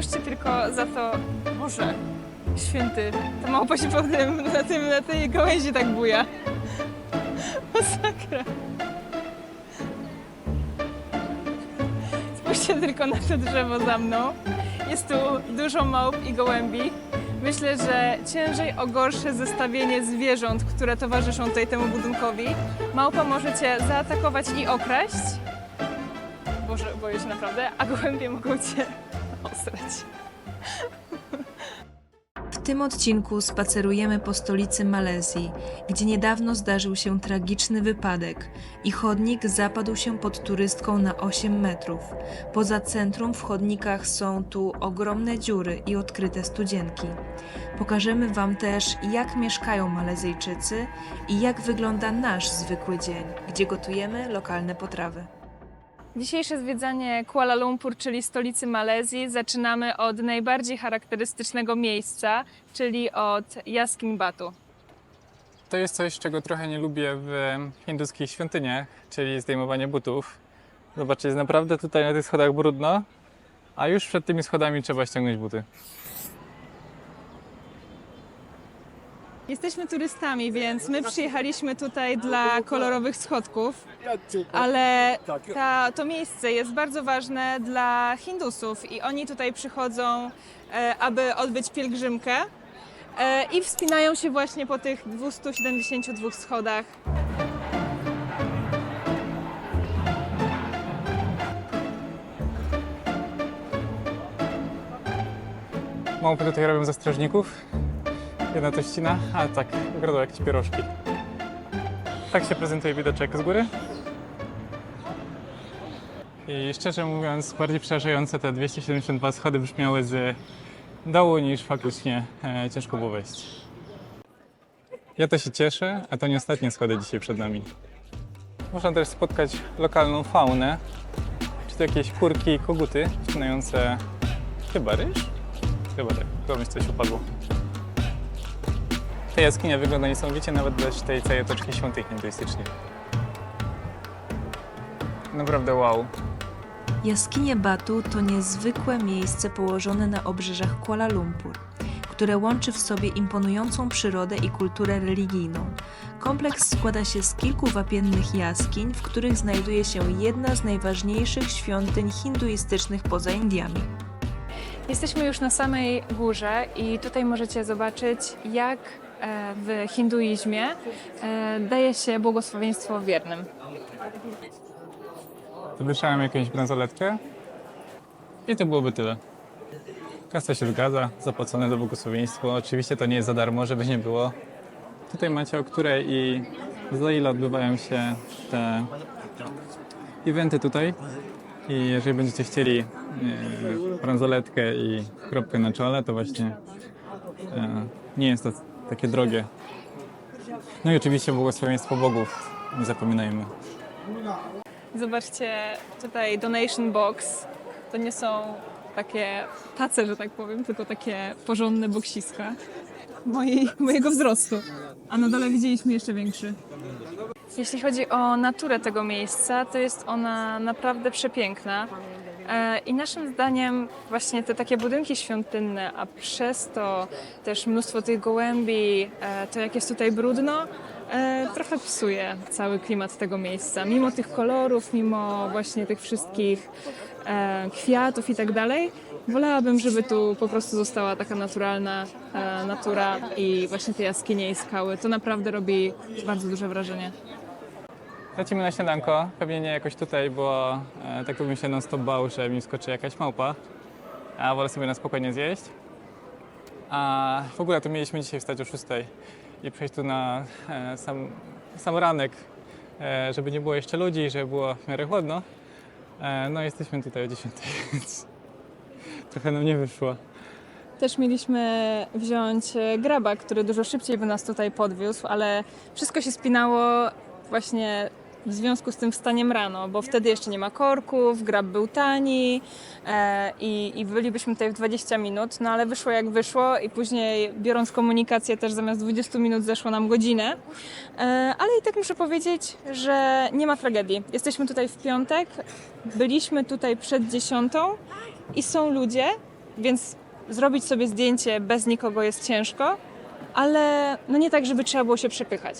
Spójrzcie tylko za to, Boże, święty, ta małpa się po tym, na, tym, na tej gałęzi tak buja. Masakra. Spójrzcie tylko na to drzewo za mną. Jest tu dużo małp i gołębi. Myślę, że ciężej o gorsze zestawienie zwierząt, które towarzyszą tutaj temu budynkowi. Małpa może cię zaatakować i okraść. Boże, boję się naprawdę, a gołębie mogą cię osrać. W tym odcinku spacerujemy po stolicy Malezji, gdzie niedawno zdarzył się tragiczny wypadek i chodnik zapadł się pod turystką na 8 metrów. Poza centrum w chodnikach są tu ogromne dziury i odkryte studzienki. Pokażemy Wam też, jak mieszkają Malezyjczycy i jak wygląda nasz zwykły dzień, gdzie gotujemy lokalne potrawy. Dzisiejsze zwiedzanie Kuala Lumpur, czyli stolicy Malezji, zaczynamy od najbardziej charakterystycznego miejsca, czyli od jaskiń Batu. To jest coś, czego trochę nie lubię w hinduskich świątyniach, czyli zdejmowanie butów. Zobaczcie, jest naprawdę tutaj na tych schodach brudno, a już przed tymi schodami trzeba ściągnąć buty. Jesteśmy turystami, więc my przyjechaliśmy tutaj dla kolorowych schodków, ale ta, to miejsce jest bardzo ważne dla Hindusów i oni tutaj przychodzą, e, aby odbyć pielgrzymkę e, i wspinają się właśnie po tych 272 schodach. Małpy tutaj robią za strażników. Jedna to ścina, a tak, wyglądają jakieś pierożki. Tak się prezentuje widoczek z góry. I szczerze mówiąc, bardziej przerażające te 272 schody brzmiały z dołu niż faktycznie e, ciężko było wejść. Ja to się cieszę, a to nie ostatnie schody dzisiaj przed nami. Można też spotkać lokalną faunę, czy to jakieś kurki i koguty wcinające chyba ryż? Chyba tak, komuś coś upadło. Ta jaskinia wygląda niesamowicie nawet bez tej całej otoczki świątyń hinduistycznych. Naprawdę wow. Jaskinie Batu to niezwykłe miejsce położone na obrzeżach Kuala Lumpur, które łączy w sobie imponującą przyrodę i kulturę religijną. Kompleks składa się z kilku wapiennych jaskiń, w których znajduje się jedna z najważniejszych świątyń hinduistycznych poza Indiami. Jesteśmy już na samej górze i tutaj możecie zobaczyć, jak w hinduizmie e, daje się błogosławieństwo wiernym. Wydyszałem jakąś bransoletkę i to byłoby tyle. Kasa się zgadza, zapłacone do błogosławieństwo. Oczywiście to nie jest za darmo, żeby nie było. Tutaj macie o której i za ile odbywają się te eventy tutaj. I jeżeli będziecie chcieli e, bransoletkę i kropkę na czole, to właśnie e, nie jest to takie drogie. No i oczywiście błogosławieństwo bogów, nie zapominajmy. Zobaczcie tutaj donation box. To nie są takie tace, że tak powiem, tylko takie porządne boksiska mojego wzrostu. A na dole widzieliśmy jeszcze większy. Jeśli chodzi o naturę tego miejsca, to jest ona naprawdę przepiękna. E, I naszym zdaniem właśnie te takie budynki świątynne, a przez to też mnóstwo tych gołębi, e, to jak jest tutaj brudno, e, trochę psuje cały klimat tego miejsca. Mimo tych kolorów, mimo właśnie tych wszystkich kwiatów i tak dalej, wolałabym, żeby tu po prostu została taka naturalna natura i właśnie te jaskinie i skały. To naprawdę robi bardzo duże wrażenie. Lecimy na śniadanko, pewnie nie jakoś tutaj, bo e, tak bym się non stop bał, że mi skoczy jakaś małpa. A wolę sobie na spokojnie zjeść. A w ogóle to mieliśmy dzisiaj wstać o 6 i przejść tu na e, sam, sam ranek, e, żeby nie było jeszcze ludzi, żeby było w miarę chłodno. E, no jesteśmy tutaj o 10, więc trochę nam nie wyszło. Też mieliśmy wziąć e, graba, który dużo szybciej by nas tutaj podwiózł, ale wszystko się spinało właśnie w związku z tym wstaniem rano, bo wtedy jeszcze nie ma korków, grab był tani e, i, i bylibyśmy tutaj w 20 minut, no ale wyszło jak wyszło i później biorąc komunikację też zamiast 20 minut zeszło nam godzinę, e, ale i tak muszę powiedzieć, że nie ma tragedii. Jesteśmy tutaj w piątek, byliśmy tutaj przed dziesiątą i są ludzie, Więc zrobić sobie zdjęcie bez nikogo jest ciężko, ale no nie tak, żeby trzeba było się przepychać.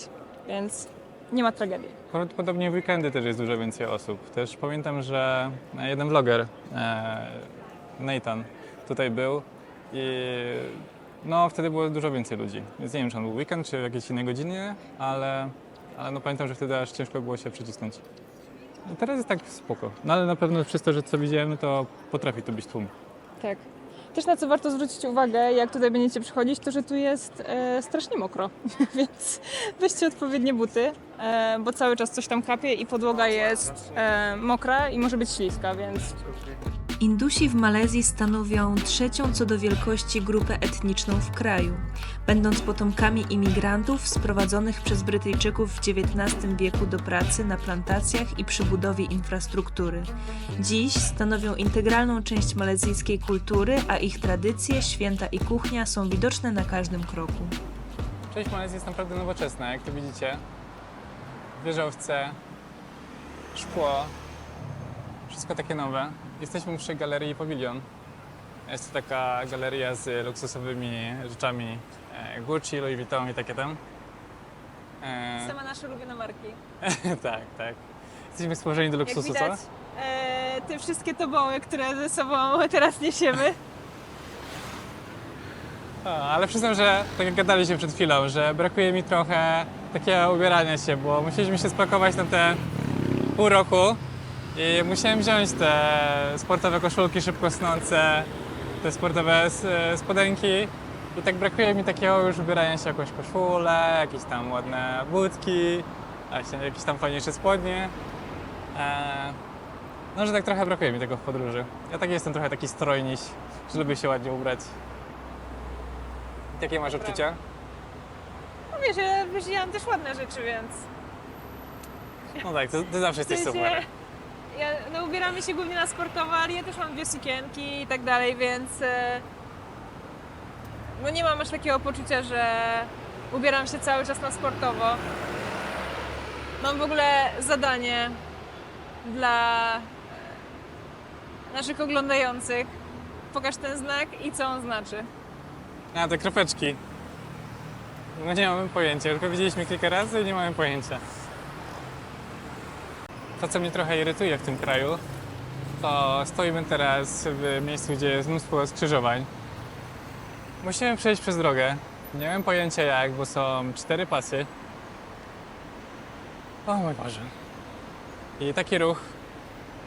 Więc nie ma tragedii. Prawdopodobnie w weekendy też jest dużo więcej osób. Też pamiętam, że jeden vloger, e, Nathan, tutaj był i no wtedy było dużo więcej ludzi. Więc nie wiem, czy on był weekend, czy w jakiejś innej godzinie, ale, ale no pamiętam, że wtedy aż ciężko było się przycisnąć. No teraz jest tak spoko. No ale na pewno przez to, że co widziałem, to potrafi tu być tłum. Tak. Też na co warto zwrócić uwagę, jak tutaj będziecie przychodzić, to że tu jest e, strasznie mokro, więc weźcie odpowiednie buty, e, bo cały czas coś tam kapie i podłoga jest e, mokra i może być śliska, więc Indusi w Malezji stanowią trzecią co do wielkości grupę etniczną w kraju, będąc potomkami imigrantów sprowadzonych przez Brytyjczyków w XIX wieku do pracy na plantacjach i przy budowie infrastruktury. Dziś stanowią integralną część malezyjskiej kultury, a ich tradycje, święta i kuchnia są widoczne na każdym kroku. Część Malezji jest naprawdę nowoczesna, jak tu widzicie. Wieżowce, szkło, wszystko takie nowe. Jesteśmy przy galerii Pavilion. Jest to taka galeria z luksusowymi rzeczami e, Gucci, Louis Vuitton i takie tam. E, same nasze ulubione marki. tak, tak. Jesteśmy stworzeni do Jak luksusu, widać, e, te wszystkie toboły, które ze sobą teraz niesiemy, co? A, ale przyznam, że tak jak gadaliśmy przed chwilą, że brakuje mi trochę takiego ubierania się, bo musieliśmy się spakować na te pół roku i musiałem wziąć te sportowe koszulki szybko snące, te sportowe s- spodenki i tak brakuje mi takiego już ubierania się jakąś koszulę, jakieś tam ładne budki, jakieś tam fajniejsze spodnie. Eee, no, że tak trochę brakuje mi tego w podróży. Ja tak jestem trochę taki strojniś, że lubię się ładnie ubrać. Jakie masz odczucia? no wiesz, ja wyżyłam też ładne rzeczy, więc... No tak, ty, ty zawsze jesteś super. Ja, no ubieramy się głównie na sportowo, ale ja też mam dwie sukienki i tak dalej, więc e, no nie mam aż takiego poczucia, że ubieram się cały czas na sportowo. Mam w ogóle zadanie dla e, naszych oglądających. Pokaż ten znak i co on znaczy. A, te kropeczki. No nie mamy pojęcia, tylko widzieliśmy kilka razy i nie mamy pojęcia. To, co mnie trochę irytuje w tym kraju, to stoimy teraz w miejscu, gdzie jest mnóstwo skrzyżowań. Musimy przejść przez drogę. Nie mam pojęcia jak, bo są cztery pasy. O mój Boże. I taki ruch,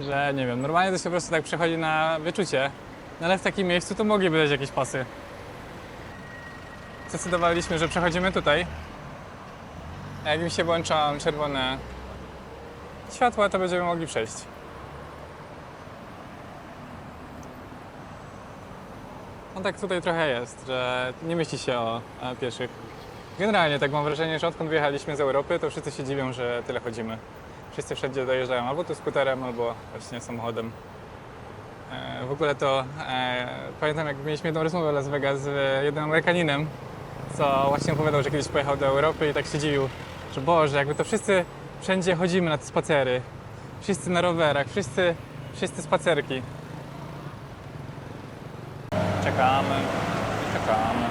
że nie wiem, normalnie to się po prostu tak przechodzi na wyczucie, no ale w takim miejscu to mogliby dać jakieś pasy zdecydowaliśmy, że przechodzimy tutaj. A jak im się włączą czerwone światła, to będziemy mogli przejść. No tak tutaj trochę jest, że nie myśli się o, pieszych. Generalnie tak mam wrażenie, że odkąd wyjechaliśmy z Europy, to wszyscy się dziwią, że tyle chodzimy. Wszyscy wszędzie dojeżdżają albo tu skuterem, albo właśnie samochodem. E, W ogóle to e, pamiętam, jak mieliśmy jedną rozmowę w Las Vegas z jednym Amerykaninem, co właśnie opowiadał, że kiedyś pojechał do Europy i tak się dziwił, że Boże, jakby to wszyscy wszędzie chodzimy na te spacery. Wszyscy na rowerach, wszyscy, wszyscy spacerki. Czekamy, czekamy.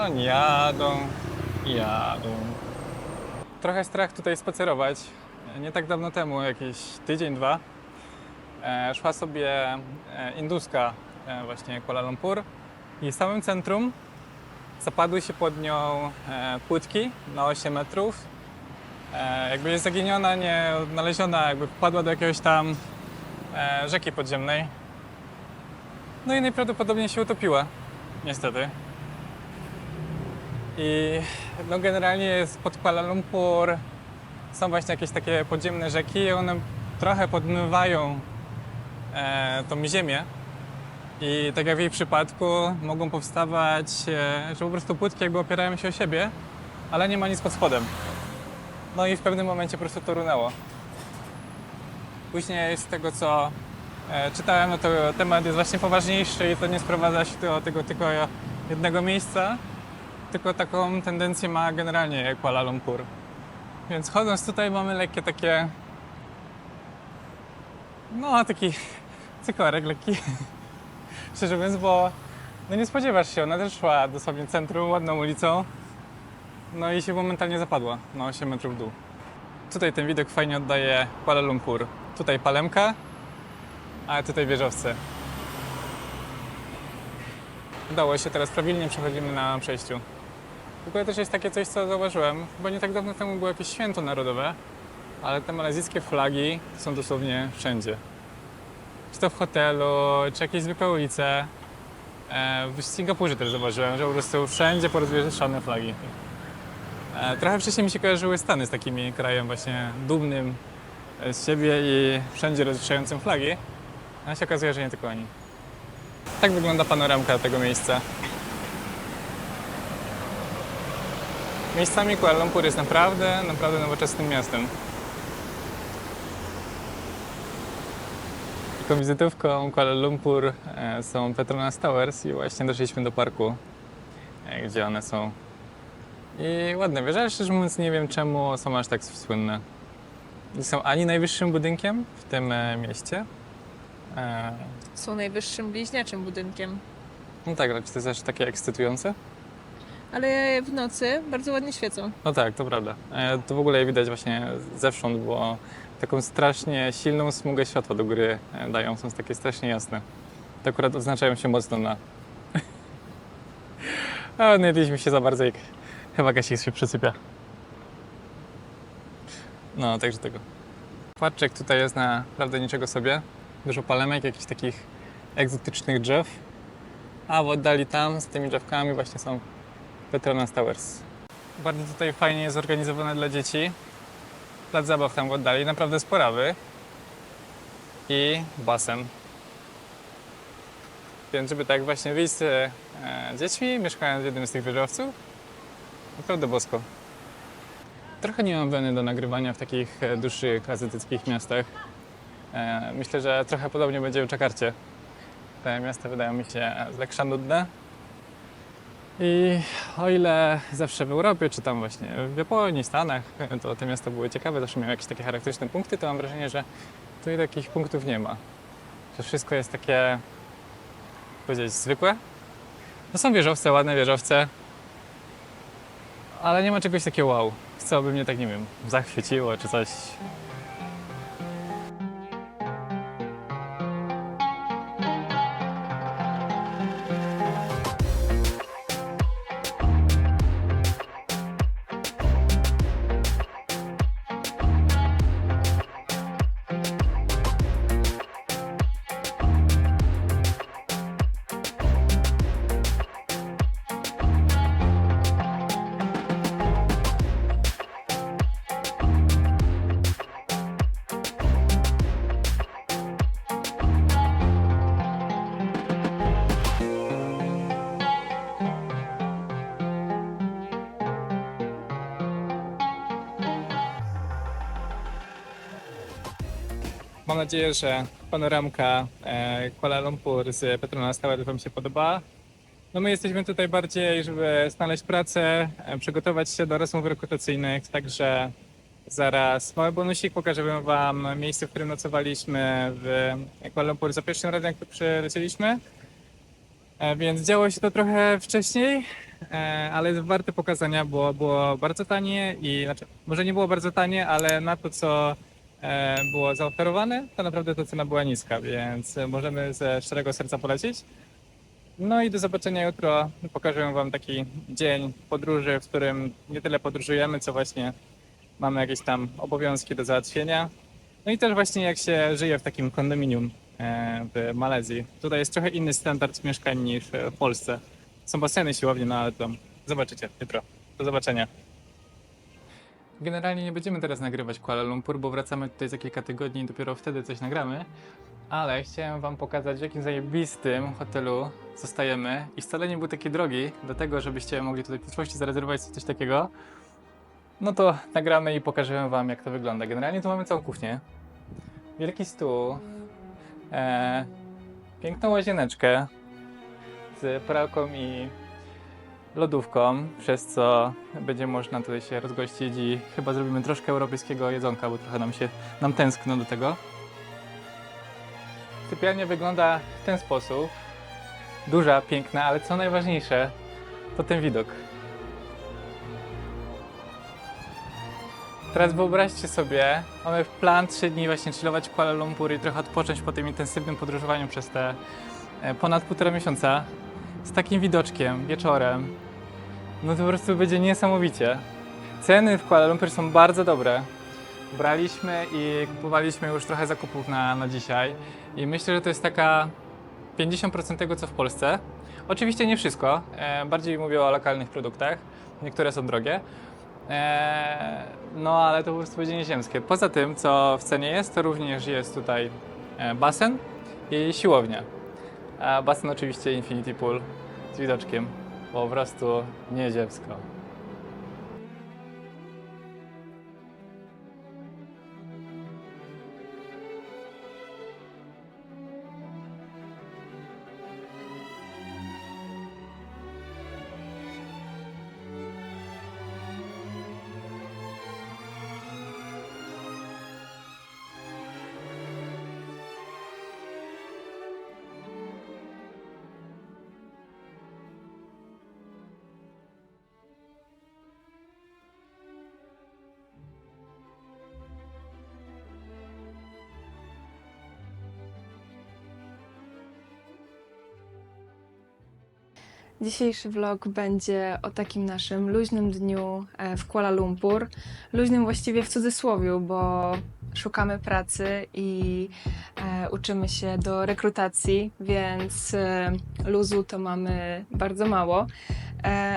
Oni jadą, jadą. Trochę strach tutaj spacerować. Nie tak dawno temu, jakiś tydzień, dwa, e, szła sobie e, induska e, właśnie Kuala Lumpur i w samym centrum zapadły się pod nią e, płytki na 8 metrów. E, jakby jest zaginiona, nie odnaleziona, jakby wpadła do jakiegoś tam e, rzeki podziemnej. No i najprawdopodobniej się utopiła, niestety. I no generalnie jest pod Kuala Lumpur są właśnie jakieś takie podziemne rzeki i one trochę podmywają e, tą ziemię. I tak jak w jej przypadku mogą powstawać, e, że po prostu płytki jakby opierają się o siebie, ale nie ma nic pod spodem. No i w pewnym momencie po prostu to runęło. Później z tego co e, czytałem, no to temat jest właśnie poważniejszy i to nie sprowadza się do tego tylko jednego miejsca, tylko taką tendencję ma generalnie Kuala Lumpur. Więc chodząc tutaj mamy lekkie takie, no taki cykorek lekki. Szczerze mówiąc, bo no nie spodziewasz się, ona też szła dosłownie centrum, ładną ulicą. No i się momentalnie zapadła na 8 metrów w dół. Tutaj ten widok fajnie oddaje Kuala Lumpur. Tutaj Palemka, a tutaj wieżowce. Udało się, teraz prawidłnie przechodzimy na przejściu. W ogóle też jest takie coś, co zauważyłem, bo nie tak dawno temu było jakieś święto narodowe, ale te malezyjskie flagi są dosłownie wszędzie. Czy to w hotelu, czy jakieś zwykłe ulice. E, W Singapurze też zauważyłem, że po prostu wszędzie porozwieszane flagi. E, Trochę wcześniej mi się kojarzyły Stany z takimi krajem właśnie dumnym e, z siebie i wszędzie rozwieszającym flagi. A się okazuje, że nie tylko oni. Tak wygląda panoramka tego miejsca. Miejscami Kuala Lumpur jest naprawdę, naprawdę nowoczesnym miastem. Taką wizytówką Kuala Lumpur e, są Petronas Towers i właśnie doszliśmy do parku, e, gdzie one są. I ładne wieże, ale szczerze mówiąc nie wiem czemu są aż tak słynne. Nie są ani najwyższym budynkiem w tym e, mieście. Są najwyższym bliźniaczym budynkiem. No tak, ale czy to jest aż takie ekscytujące? Ale w nocy bardzo ładnie świecą. No tak, to prawda. E, To w ogóle je widać właśnie zewsząd, bo taką strasznie silną smugę światła do góry e, dają, są takie strasznie jasne. To akurat oznaczają się mocno na... A nie jedliśmy się za bardzo, jak chyba Gasik się przysypia. No, także tego. Patrzek tutaj jest naprawdę niczego sobie. Dużo palemek, jakichś takich egzotycznych drzew. A w oddali tam, z tymi drzewkami właśnie są Petronas Towers. Bardzo tutaj fajnie jest zorganizowane dla dzieci. Plac zabaw tam w oddali, naprawdę sporawy. I basen. Więc żeby tak właśnie wyjść z e, dziećmi, mieszkając w jednym z tych wieżowców, naprawdę bosko. Trochę nie mam weny do nagrywania w takich e, dłuższych azjatyckich miastach. E, myślę, że trochę podobnie będzie w Czakarcie. Te miasta wydają mi się z nudne, i o ile zawsze w Europie, czy tam właśnie w Japonii, Stanach, to te miasta były ciekawe, zawsze miały jakieś takie charakterystyczne punkty, to mam wrażenie, że tutaj takich punktów nie ma. Że wszystko jest takie, powiedzieć, zwykłe. No są wieżowce, ładne wieżowce, ale nie ma czegoś takiego wow, co by mnie tak, nie wiem, zachwyciło, czy coś. Mam nadzieję, że panoramka e, Kuala Lumpur z Petronas Tower Wam się podobała. No my jesteśmy tutaj bardziej, żeby znaleźć pracę, e, przygotować się do rozmów rekrutacyjnych, także zaraz mały bonusik, pokażemy Wam miejsce, w którym nocowaliśmy w Kuala Lumpur za pierwszym razem, jak tu przylecieliśmy. E, Więc działo się to trochę wcześniej, ale jest warte pokazania, bo było bardzo tanie i znaczy, może nie było bardzo tanie, ale na to, co było zaoferowane, to naprawdę ta cena była niska, więc możemy ze szczerego serca polecić. No i do zobaczenia jutro. Pokażę Wam taki dzień podróży, w którym nie tyle podróżujemy, co właśnie mamy jakieś tam obowiązki do załatwienia. No i też właśnie jak się żyje w takim kondominium e, w Malezji. Tutaj jest trochę inny standard mieszkań niż w Polsce. Są baseny, siłownie, no ale to zobaczycie jutro. Do zobaczenia. Generalnie nie będziemy teraz nagrywać Kuala Lumpur, bo wracamy tutaj za kilka tygodni i dopiero wtedy coś nagramy. Ale chciałem wam pokazać, w jakim zajebistym hotelu zostajemy. I wcale nie był taki drogi, do tego, żebyście mogli tutaj w przyszłości zarezerwować coś takiego. No to nagramy i pokażę wam, jak to wygląda. Generalnie tu mamy całą kuchnię. Wielki stół. E, piękną łazieneczkę z pralką i lodówką, przez co będzie można tutaj się rozgościć i chyba zrobimy troszkę europejskiego jedzonka, bo trochę nam się nam tęskno do tego. Sypialnia wygląda w ten sposób. Duża, piękna, ale co najważniejsze, to ten widok. Teraz wyobraźcie sobie, mamy w plan 3 dni właśnie chillować w Kuala Lumpur i trochę odpocząć po tym intensywnym podróżowaniu przez te e, ponad półtora miesiąca z takim widoczkiem, wieczorem. No to po prostu będzie niesamowicie. Ceny w Kuala Lumpur są bardzo dobre. Braliśmy i kupowaliśmy już trochę zakupów na, na dzisiaj i myślę, że to jest taka 50% tego, co w Polsce. Oczywiście nie wszystko, e, bardziej mówię o lokalnych produktach, niektóre są drogie. E, no ale to po prostu będzie nieziemskie. Poza tym, co w cenie jest, to również jest tutaj e, basen i siłownia. A basen oczywiście Infinity Pool z widoczkiem, po prostu nieziemsko. Dzisiejszy vlog będzie o takim naszym luźnym dniu e, w Kuala Lumpur. Luźnym właściwie w cudzysłowie, bo szukamy pracy i e, uczymy się do rekrutacji, więc e, luzu to mamy bardzo mało.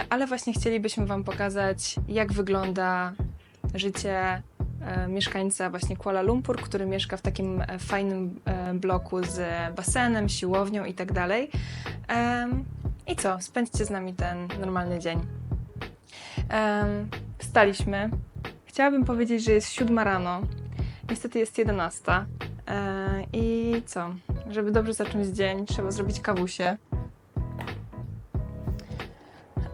Ale właśnie chcielibyśmy Wam pokazać, jak wygląda życie mieszkańca właśnie Kuala Lumpur, który mieszka w takim fajnym bloku z basenem, siłownią i tak i co? Spędźcie z nami ten normalny dzień. Em, wstaliśmy. Chciałabym powiedzieć, że jest siódma rano. Niestety jest jedenasta. E, I co? Żeby dobrze zacząć dzień, trzeba zrobić kawusie.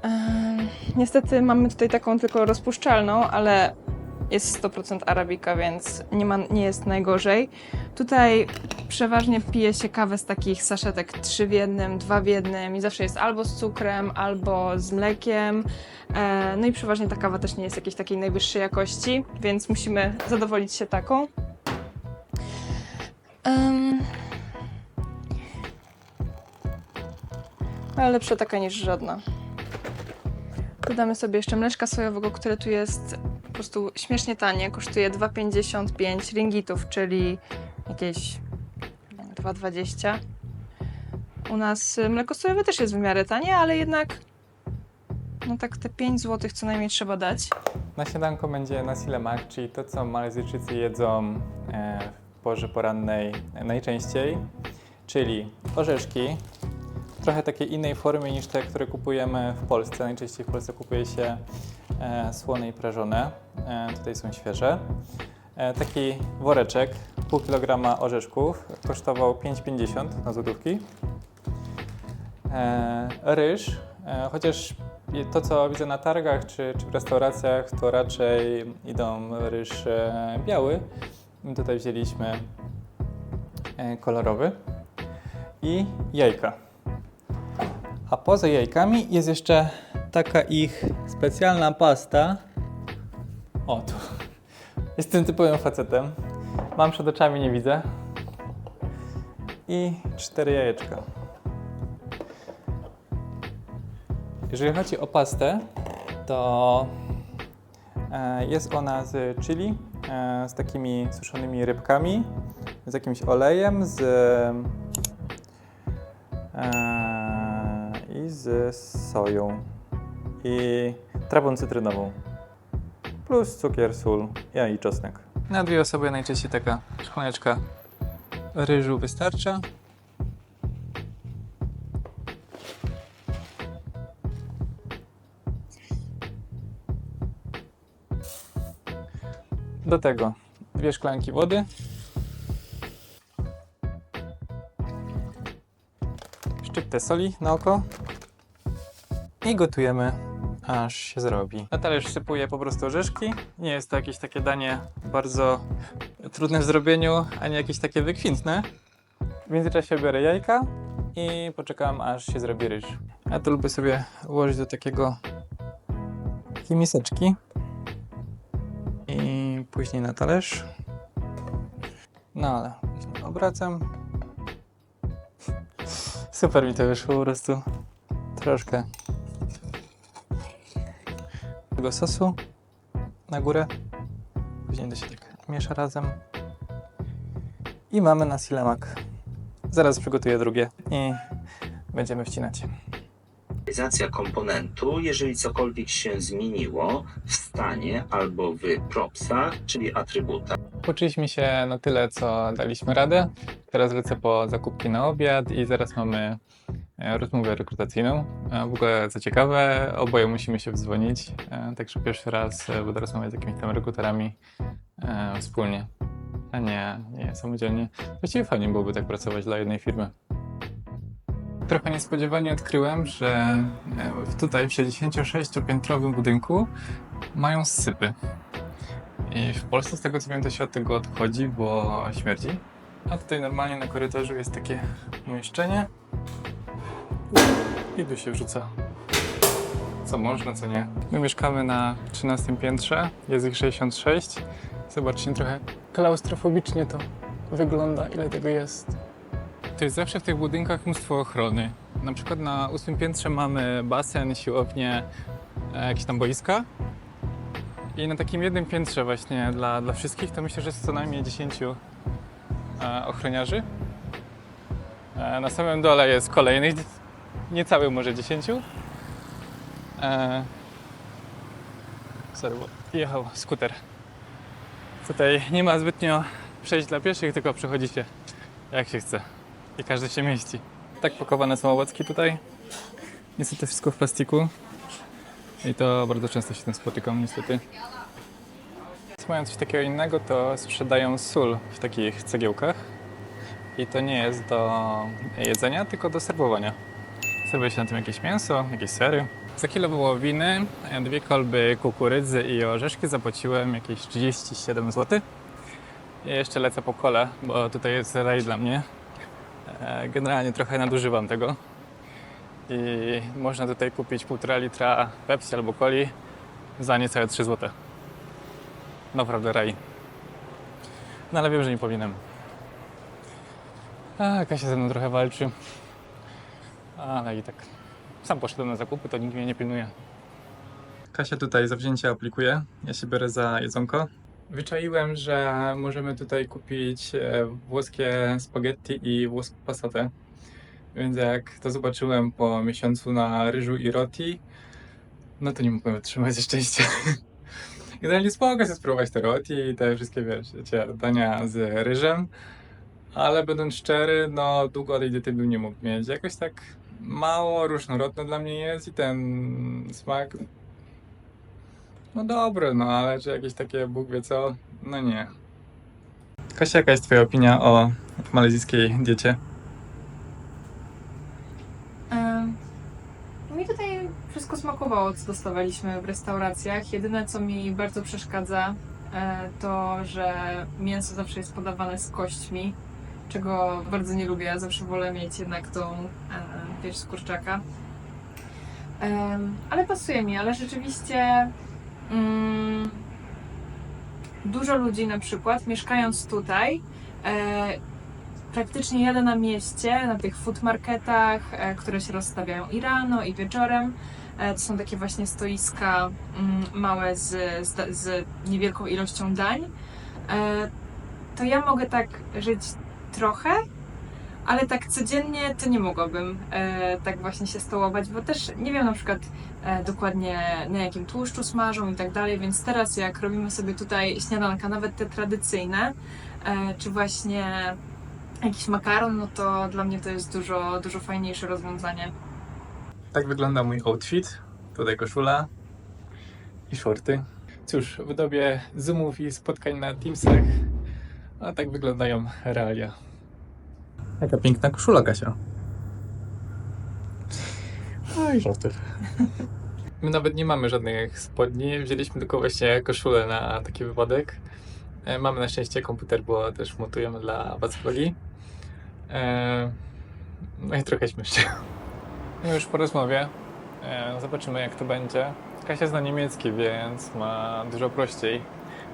Em, niestety mamy tutaj taką tylko rozpuszczalną, ale jest 100% arabika, więc nie, ma, nie jest najgorzej. Tutaj przeważnie pije się kawę z takich saszetek 3 w jednym, 2 w jednym i zawsze jest albo z cukrem, albo z mlekiem. E, no i przeważnie ta kawa też nie jest jakiejś takiej najwyższej jakości, więc musimy zadowolić się taką. Em. Ale lepsza taka niż żadna. Dodamy sobie jeszcze mleczka sojowego, które tu jest po prostu śmiesznie tanie. Kosztuje 2,55 ringgitów, czyli jakieś 2,20. U nas mleko sojowe też jest w miarę tanie, ale jednak no tak te 5 zł co najmniej trzeba dać. Na śniadanko będzie nasi lemak, czyli to, co Malezyjczycy jedzą e, w porze porannej najczęściej, czyli orzeszki, trochę takiej innej formie niż te, które kupujemy w Polsce. Najczęściej w Polsce kupuje się e, słone i prażone, e, tutaj są świeże. E, taki woreczek, pół kilograma orzeszków, kosztował 5,50 na złotówki. Ryż, chociaż to, co widzę na targach czy, czy w restauracjach, to raczej idą ryż biały. Tutaj wzięliśmy kolorowy i jajka. A poza jajkami jest jeszcze taka ich specjalna pasta. O, tu. Jestem typowym facetem. Mam przed oczami, nie widzę. I cztery jajeczka. Jeżeli chodzi o pastę, to e, jest ona z chili, e, z takimi suszonymi rybkami, z jakimś olejem, z z soją i trawą cytrynową. Plus cukier, sól ja i czosnek. Na dwie osoby najczęściej taka szklaneczka ryżu wystarcza. Do tego dwie szklanki wody. Szczyptę soli na oko. I gotujemy, aż się zrobi. Na talerz sypuję po prostu orzeszki. Nie jest to jakieś takie danie bardzo trudne w zrobieniu, ani jakieś takie wykwintne. W międzyczasie biorę jajka i poczekam aż się zrobi ryż. Ja to lubię sobie ułożyć do takiego takiej miseczki i później na talerz. No ale obracam. Super mi to wyszło po prostu. Troszkę tego sosu na górę. Później to się tak miesza razem. I mamy nasi lemak. Zaraz przygotuję drugie i będziemy wcinać. Realizacja komponentu, jeżeli cokolwiek się zmieniło w stanie albo w propsach, czyli atrybutach. Poczuliśmy się na tyle, co daliśmy radę. Teraz lecę po zakupki na obiad i zaraz mamy rozmowę rekrutacyjną. E, W ogóle co ciekawe, oboje musimy się wdzwonić, e, także pierwszy raz e, będę rozmawiać z jakimiś tam rekruterami e, wspólnie, a nie, nie samodzielnie. Właściwie fajnie byłoby tak pracować dla jednej firmy. Trochę niespodziewanie odkryłem, że e, tutaj w 66-piętrowym budynku mają sypy. I w Polsce, z tego co wiem, to się od tego odchodzi, bo śmierdzi. A tutaj normalnie na korytarzu jest takie umieszczenie. I tu się wrzuca. Co można, co nie. My mieszkamy na 13 piętrze, jest ich 66. Zobaczcie, trochę klaustrofobicznie to wygląda, ile tego jest. To jest zawsze w tych budynkach mnóstwo ochrony. Na przykład na 8 piętrze mamy basen, siłownię, e, jakieś tam boiska. I na takim jednym piętrze właśnie dla, dla wszystkich to myślę, że jest co najmniej 10 e, ochroniarzy. E, na samym dole jest kolejnych, niecałych może 10. E, sorry, bo jechał skuter. Tutaj nie ma zbytnio przejść dla pieszych, tylko przechodzi się jak się chce. I każdy się mieści. Tak pakowane są owocki tutaj. Niestety wszystko w plastiku. I to bardzo często się tym spotykam niestety. Mają coś takiego innego, to sprzedają sól w takich cegiełkach. I to nie jest do jedzenia, tylko do serwowania. Serwuje się na tym jakieś mięso, jakieś sery. Za kilo wołowiny, dwie kolby kukurydzy i orzeszki zapłaciłem jakieś 37 zł. I jeszcze lecę po kole, bo tutaj jest raj dla mnie. E, Generalnie trochę nadużywam tego. I można tutaj kupić 1,5 litra Pepsi albo coli za niecałe 3 zł. Naprawdę raj. No ale wiem, że nie powinienem. A, Kasia ze mną trochę walczy. Ale i tak. Sam poszedłem na zakupy, to nikt mnie nie pilnuje. Kasia tutaj za wzięcie aplikuje. Ja się biorę za jedzonko. Wyczaiłem, że możemy tutaj kupić e, włoskie spaghetti i włoską passatę. Więc jak to zobaczyłem po miesiącu na ryżu i roti, no to nie mogłem wytrzymać ze szczęścia. Generalnie spoko jest spróbować te roti i te wszystkie, wiecie, dania z ryżem, ale będąc szczery, no długo tej diety bym nie mógł mieć. Jakoś tak mało różnorodne dla mnie jest i ten smak, no dobry, no ale czy jakieś takie, Bóg wie co, no nie. Kasia, jaka jest twoja opinia o malezyjskiej diecie? Mi tutaj wszystko smakowało, co dostawaliśmy w restauracjach. Jedyne, co mi bardzo przeszkadza, e, to, że mięso zawsze jest podawane z kośćmi, czego bardzo nie lubię. Zawsze wolę mieć jednak tą z kurczaka. Em, Ale pasuje mi, ale rzeczywiście mm, dużo ludzi na przykład mieszkając tutaj e, praktycznie jadę na mieście, na tych food marketach, e, które się rozstawiają i rano, i wieczorem. E, To są takie właśnie stoiska mm, małe z, z, z niewielką ilością dań. E, To ja mogę tak żyć trochę, ale tak codziennie to nie mogłabym e, tak właśnie się stołować, bo też nie wiem na przykład e, dokładnie na jakim tłuszczu smażą i tak dalej, więc teraz jak robimy sobie tutaj śniadanka, nawet te tradycyjne, e, czy właśnie jakiś makaron, no to dla mnie to jest dużo, dużo fajniejsze rozwiązanie. Tak wygląda mój outfit. Tutaj koszula i shorty. Cóż, w dobie zoomów i spotkań na Teamsach, a tak wyglądają realia. Jaka piękna koszula, Kasia. Oj, żarty. My nawet nie mamy żadnych spodni, wzięliśmy tylko właśnie koszulę na taki wypadek. E, Mamy na szczęście komputer, bo też montujemy dla was vlogi. E, no i trochę śmiesznie. No już po rozmowie e, zobaczymy jak to będzie. Kasia zna niemiecki, więc ma dużo prościej,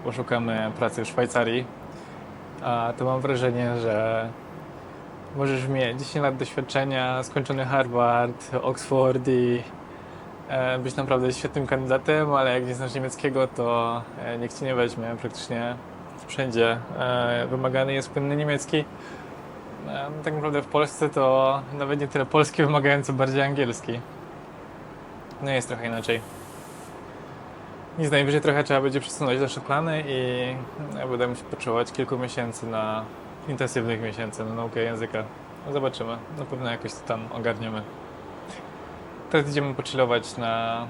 bo szukamy pracy w Szwajcarii. A to mam wrażenie, że możesz mieć 10 lat doświadczenia, skończony Harvard, Oxford i e, być naprawdę świetnym kandydatem, ale jak nie znasz niemieckiego, to e, nikt ci nie weźmie. Praktycznie wszędzie e, wymagany jest płynny niemiecki. No tak naprawdę w Polsce to nawet nie tyle polski wymagają, co bardziej angielski. No jest trochę inaczej. Nic najwyżej trochę trzeba będzie przesunąć nasze plany i ja będę musiał potrzebować kilku miesięcy na intensywnych miesięcy na naukę języka. No zobaczymy. Na pewno jakoś to tam ogarniemy. Teraz idziemy pochillować na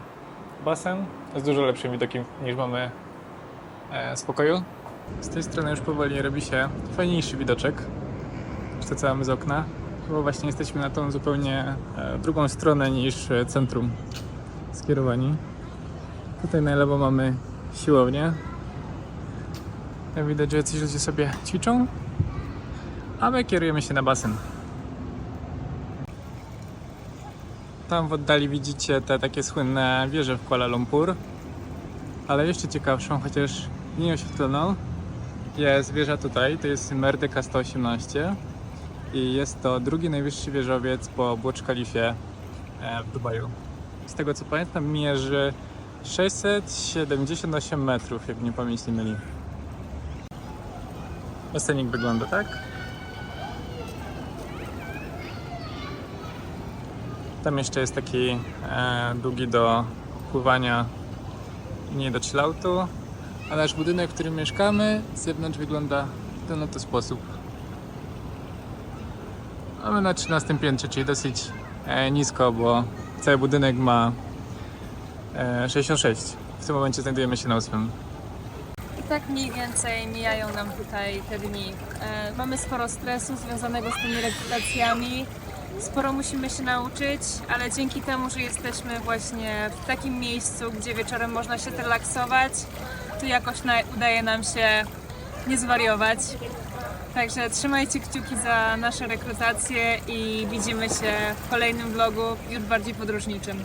basen z dużo lepszym widokiem niż mamy e, z pokoju. Z tej strony już powoli robi się fajniejszy widoczek. Przecałamy z okna. Chyba właśnie jesteśmy na tą zupełnie e, drugą stronę niż e, centrum skierowani. Tutaj na lewo mamy siłownię. Jak widać, że jacyś ludzie sobie ćwiczą, a my kierujemy się na basen. Tam w oddali widzicie te takie słynne wieże w Kuala Lumpur, ale jeszcze ciekawszą, chociaż nieoświetloną, jest wieża tutaj, to jest Merdeka 118 i jest to drugi najwyższy wieżowiec po Burj Khalifie e, w Dubaju. Z tego co pamiętam mierzy 678 metrów, jak mnie pamięć nie myli. Wygląda tak. Tam jeszcze jest taki e, długi do pływania i nie do chilloutu. A nasz budynek, w którym mieszkamy, z zewnątrz wygląda w ten oto sposób. Mamy na 13 piętrze, czyli dosyć e, nisko, bo cały budynek ma e, 66. W tym momencie znajdujemy się na 8. I tak mniej więcej mijają nam tutaj te dni. E, mamy sporo stresu związanego z tymi rekrutacjami. Sporo musimy się nauczyć, ale dzięki temu, że jesteśmy właśnie w takim miejscu, gdzie wieczorem można się relaksować, to jakoś udaje nam się nie zwariować. Także trzymajcie kciuki za nasze rekrutacje i widzimy się w kolejnym vlogu, już bardziej podróżniczym.